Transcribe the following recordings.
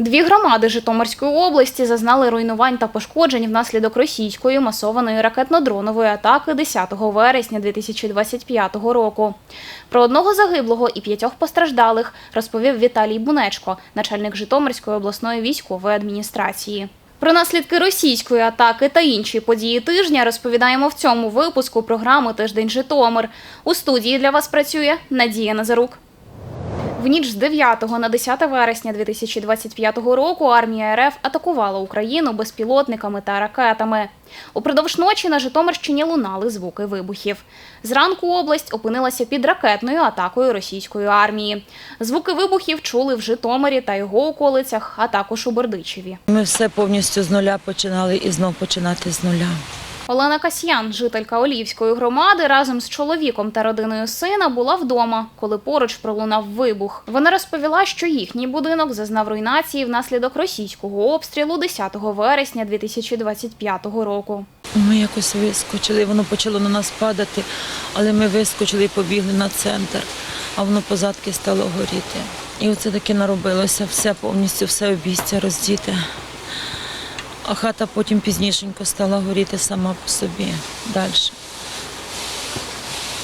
Дві громади Житомирської області зазнали руйнувань та пошкоджень внаслідок російської масованої ракетно-дронової атаки 10 вересня 2025 року. Про одного загиблого і п'ятьох постраждалих розповів Віталій Бунечко, начальник Житомирської обласної військової адміністрації. Про наслідки російської атаки та інші події тижня розповідаємо в цьому випуску програми Тиждень Житомир. У студії для вас працює Надія Назарук. В ніч з 9 на 10 вересня 2025 року армія РФ атакувала Україну безпілотниками та ракетами. Упродовж ночі на Житомирщині лунали звуки вибухів. Зранку область опинилася під ракетною атакою російської армії. Звуки вибухів чули в Житомирі та його околицях, а також у Бердичеві. Ми все повністю з нуля починали і знов починати з нуля. Олена Касьян, жителька Олівської громади, разом з чоловіком та родиною сина була вдома, коли поруч пролунав вибух. Вона розповіла, що їхній будинок зазнав руйнації внаслідок російського обстрілу 10 вересня 2025 року. Ми якось вискочили, воно почало на нас падати, але ми вискочили і побігли на центр, а воно позадки стало горіти. І оце таке наробилося, все повністю, все обійстя роздіте. А хата потім пізнішенько стала горіти сама по собі далі.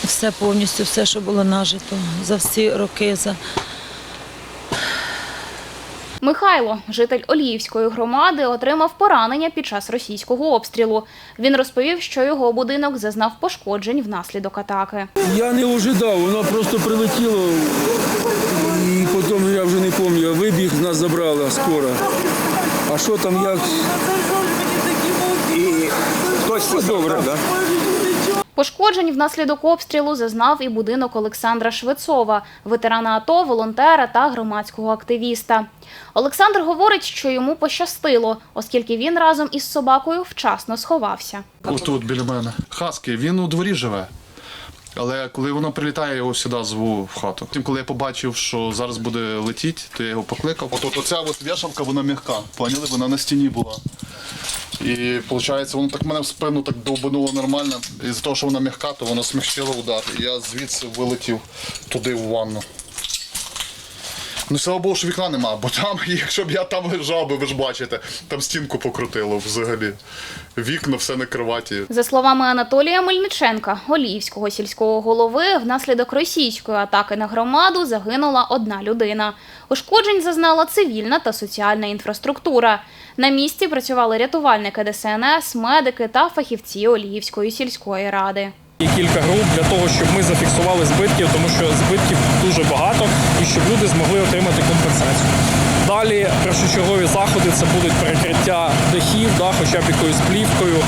Все повністю, все, що було нажито за всі роки, за Михайло, житель Оліївської громади, отримав поранення під час російського обстрілу. Він розповів, що його будинок зазнав пошкоджень внаслідок атаки. Я не ожидав, воно просто прилетіло. І потім я вже не пам'ятаю, вибіг, нас забрала скоро. А що там, як? І хтось добре, так? Пошкоджень внаслідок обстрілу зазнав і будинок Олександра Швецова, ветерана АТО, волонтера та громадського активіста. Олександр говорить, що йому пощастило, оскільки він разом із собакою вчасно сховався. Отут біля мене. Хаски, він у дворі живе. Але коли воно прилітає, я його сюди зву в хату. Тим, коли я побачив, що зараз буде летіти, то я його покликав. От, от оця от вішалка, вона м'яка. Поняли? Вона на стіні була. І виходить, воно так мене в спину так довбануло нормально. І з того, що вона м'яка, то воно смягчило удар. І я звідси вилетів туди в ванну. Ну, слава Богу, що вікна нема, бо там, якщо б я там лежав, би, ви ж бачите, там стінку покрутило взагалі. Вікна, все на кроваті. За словами Анатолія Мельниченка, Оліївського сільського голови, внаслідок російської атаки на громаду загинула одна людина. Ушкоджень зазнала цивільна та соціальна інфраструктура. На місці працювали рятувальники ДСНС, медики та фахівці Оліївської сільської ради. І кілька груп для того, щоб ми зафіксували збитки, тому що збитків дуже багато, і щоб люди змогли отримати компенсацію. Далі першочергові заходи це будуть перекриття дахів, да, хоча б якоюсь плівкою,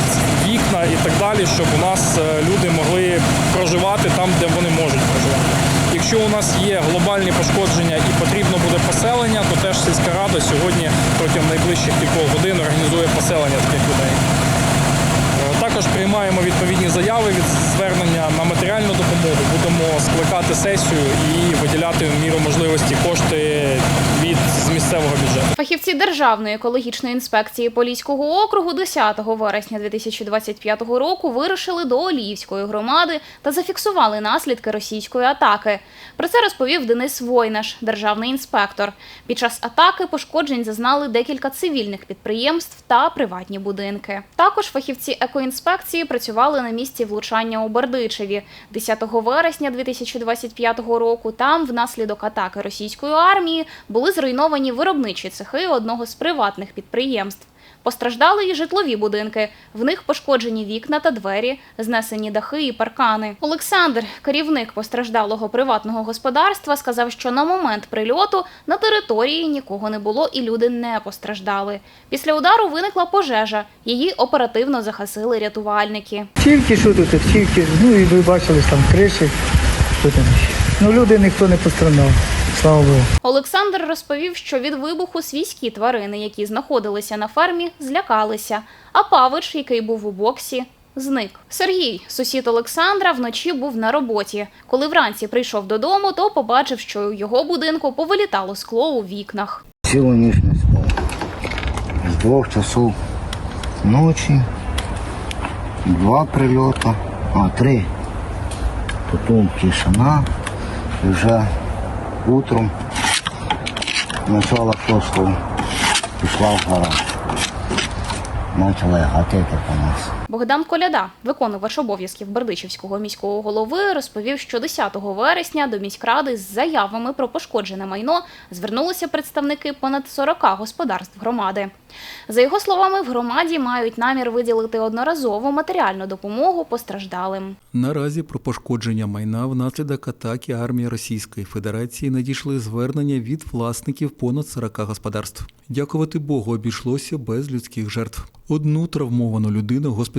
вікна і так далі, щоб у нас е, люди могли проживати там, де вони можуть проживати. Якщо у нас є глобальні пошкодження і потрібно буде поселення, то теж сільська рада сьогодні протягом найближчих кількох годин організує поселення таких людей. Також приймаємо відповідні заяви від звернення на матеріальну допомогу. Будемо скликати сесію і виділяти в міру можливості кошти від з місцевого бюджету. Фахівці Державної екологічної інспекції Поліського округу 10 вересня 2025 року вирушили до Оліївської громади та зафіксували наслідки російської атаки. Про це розповів Денис Войнаш, державний інспектор. Під час атаки пошкоджень зазнали декілька цивільних підприємств та приватні будинки. Також фахівці екоінспекції працювали на місці влучання у Бердичеві 10 вересня 2025 року. Там внаслідок атаки російської армії були зруйновані виробничі цехи одного з приватних підприємств. Постраждали і житлові будинки. В них пошкоджені вікна та двері, знесені дахи і паркани. Олександр, керівник постраждалого приватного господарства, сказав, що на момент прильоту на території нікого не було і люди не постраждали. Після удару виникла пожежа. Її оперативно загасили рятувальники. Тільки що тут, тільки, ну і ви бачили там криші. Ну люди ніхто не постраждав, слава Богу. Олександр розповів, що від вибуху свійські тварини, які знаходилися на фермі, злякалися. А Павич, який був у боксі, зник. Сергій, сусід Олександра, вночі був на роботі. Коли вранці прийшов додому, то побачив, що у його будинку повилітало скло у вікнах. Цілу ніч не спав. З двох часов ночі, два прильоти, а три. Потім тишина. И вже утром начало прошлого пішла в гараж. Почали гатити по нас. Богдан Коляда, виконувач обов'язків Бердичівського міського голови, розповів, що 10 вересня до міськради з заявами про пошкоджене майно звернулися представники понад 40 господарств громади. За його словами, в громаді мають намір виділити одноразову матеріальну допомогу постраждалим. Наразі про пошкодження майна внаслідок атаки армії Російської Федерації надійшли звернення від власників понад 40 господарств. Дякувати Богу, обійшлося без людських жертв. Одну травмовану людину госпіталізували.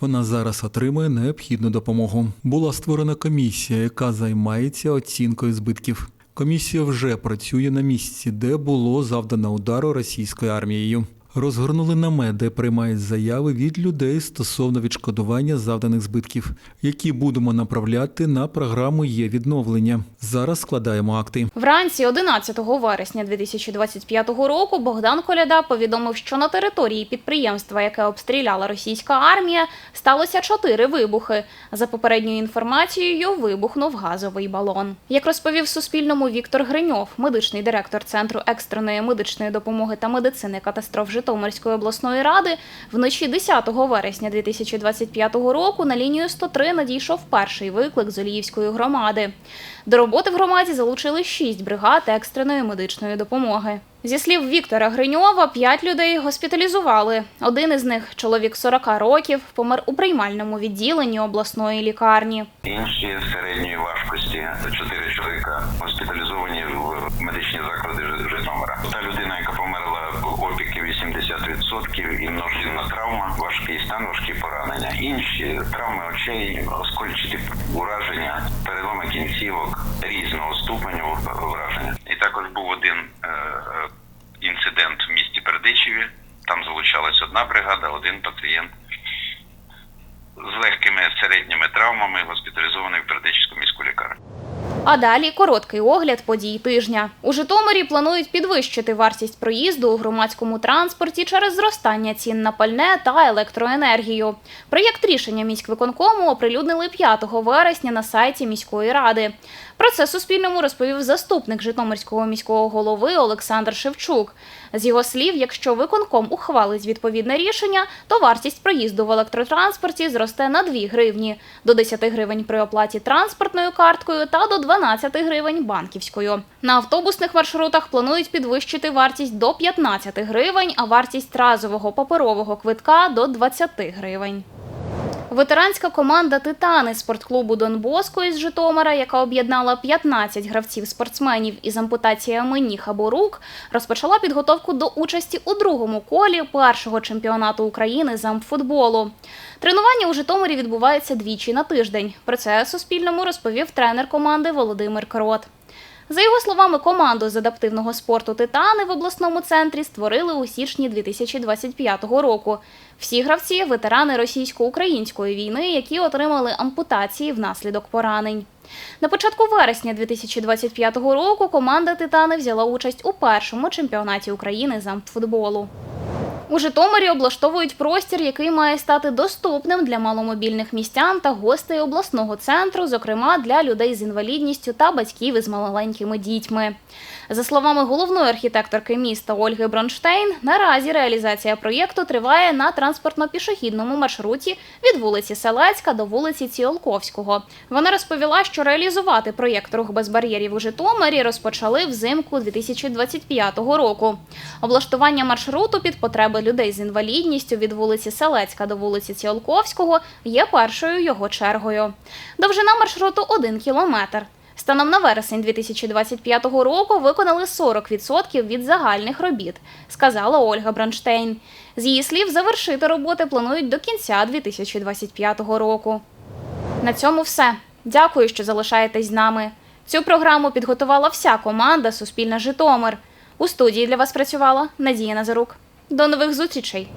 Вона зараз отримує необхідну допомогу. Була створена комісія, яка займається оцінкою збитків. Комісія вже працює на місці, де було завдано удару російською армією. Розгорнули намет, де приймають заяви від людей стосовно відшкодування завданих збитків, які будемо направляти на програму є відновлення. Зараз складаємо акти. Вранці 11 вересня 2025 року Богдан Коляда повідомив, що на території підприємства, яке обстріляла російська армія, сталося чотири вибухи. За попередньою інформацією, вибухнув газовий балон. Як розповів Суспільному Віктор Гриньов, медичний директор Центру екстреної медичної допомоги та медицини катастроф Житомирської обласної ради, вночі 10 вересня 2025 року на лінію 103 надійшов перший виклик з Оліївської громади. До роботи в громаді залучили шість бригад екстреної медичної допомоги. Зі слів Віктора Гриньова, п'ять людей госпіталізували. Один із них, чоловік 40 років, помер у приймальному відділенні обласної лікарні. Інші середньої важкості чотири чоловіка госпіталізовані в 80% травма, важкий стан, важкі поранення. Інші травми очей, оскольчаті ураження, переломи кінцівок різного ступеню враження. І також був один е, е, інцидент в місті Бердичеві. Там залучалась одна бригада, один пацієнт з легкими середніми травмами госпіталізований в Бердичівську міську лікарню. А далі короткий огляд подій тижня. У Житомирі планують підвищити вартість проїзду у громадському транспорті через зростання цін на пальне та електроенергію. Проєкт рішення міськвиконкому оприлюднили 5 вересня на сайті міської ради. Про це Суспільному розповів заступник Житомирського міського голови Олександр Шевчук. З його слів, якщо виконком ухвалить відповідне рішення, то вартість проїзду в електротранспорті зросте на 2 гривні, до 10 гривень при оплаті транспортною карткою та до 12 гривень банківською. На автобусних маршрутах планують підвищити вартість до 15 гривень, а вартість разового паперового квитка до 20 гривень. Ветеранська команда Титани спортклубу Дон Боско із Житомира, яка об'єднала 15 гравців-спортсменів із ампутаціями ніг або рук, розпочала підготовку до участі у другому колі першого чемпіонату України з амфутболу. Тренування у Житомирі відбувається двічі на тиждень. Про це Суспільному розповів тренер команди Володимир Крот. За його словами, команду з адаптивного спорту Титани в обласному центрі створили у січні 2025 року. Всі гравці ветерани російсько-української війни, які отримали ампутації внаслідок поранень. На початку вересня 2025 року команда Титани взяла участь у першому чемпіонаті України з амфутболу. У Житомирі облаштовують простір, який має стати доступним для маломобільних містян та гостей обласного центру, зокрема для людей з інвалідністю та батьків із маленькими дітьми. За словами головної архітекторки міста Ольги Бронштейн, наразі реалізація проєкту триває на транспортно-пішохідному маршруті від вулиці Селецька до вулиці Ціолковського. Вона розповіла, що реалізувати проєкт рух без бар'єрів у Житомирі розпочали взимку 2025 року. Облаштування маршруту під потреби людей з інвалідністю від вулиці Селецька до вулиці Ціолковського є першою його чергою. Довжина маршруту 1 кілометр. Станом на вересень 2025 року виконали 40% від загальних робіт, сказала Ольга Бронштейн. З її слів, завершити роботи планують до кінця 2025 року. На цьому все. Дякую, що залишаєтесь з нами. Цю програму підготувала вся команда Суспільна Житомир. У студії для вас працювала Надія Назарук. До нових зустрічей!